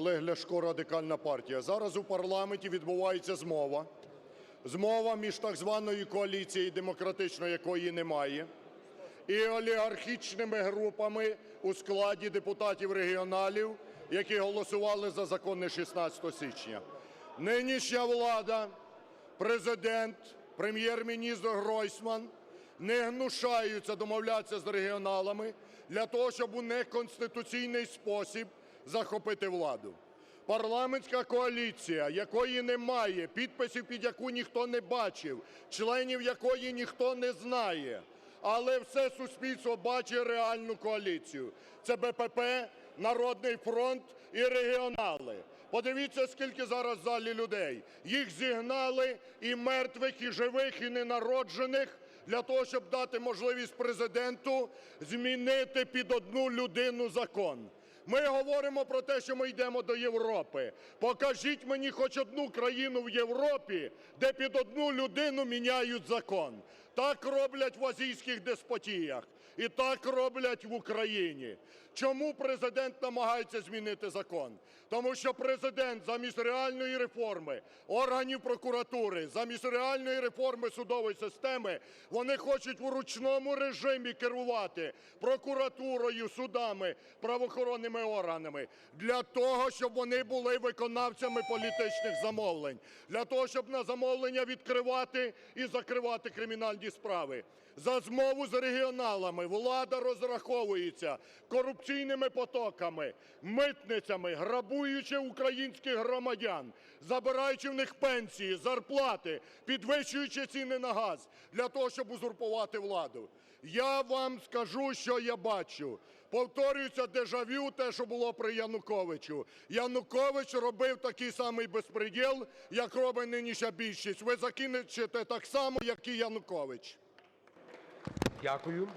Олег Ляшко, Радикальна партія. Зараз у парламенті відбувається змова. Змова між так званою коаліцією, демократичної якої немає, і олігархічними групами у складі депутатів-регіоналів, які голосували за закони 16 січня. Нинішня влада, Президент, Прем'єр-міністр Гройсман не гнушаються домовлятися з регіоналами для того, щоб у неконституційний спосіб захопити владу. Парламентська коаліція, якої немає, підписів під яку ніхто не бачив, членів якої ніхто не знає, але все суспільство бачить реальну коаліцію. Це БПП, Народний фронт і регіонали. Подивіться, скільки зараз в залі людей. Їх зігнали і мертвих, і живих, і ненароджених для того, щоб дати можливість Президенту змінити під одну людину закон. Ми говоримо про те, що ми йдемо до Європи. Покажіть мені хоч одну країну в Європі, де під одну людину міняють закон. Так роблять в азійських деспотіях і так роблять в Україні. Чому Президент намагається змінити закон? Тому що Президент замість реальної реформи органів прокуратури, замість реальної реформи судової системи, вони хочуть в ручному режимі керувати прокуратурою, судами, правоохоронними органами для того, щоб вони були виконавцями політичних замовлень, для того, щоб на замовлення відкривати і закривати кримінальні справи. За змову з регіоналами влада розраховується корупційними потоками, митницями, грабуючи українських громадян, забираючи в них пенсії, зарплати, підвищуючи ціни на газ для того, щоб узурпувати владу. Я вам скажу, що я бачу. Повторюється дежавю, те, що було при Януковичу. Янукович робив такий самий безпреділ, як робить нинішня більшість. Ви закінчите так само, як і Янукович. Дякую.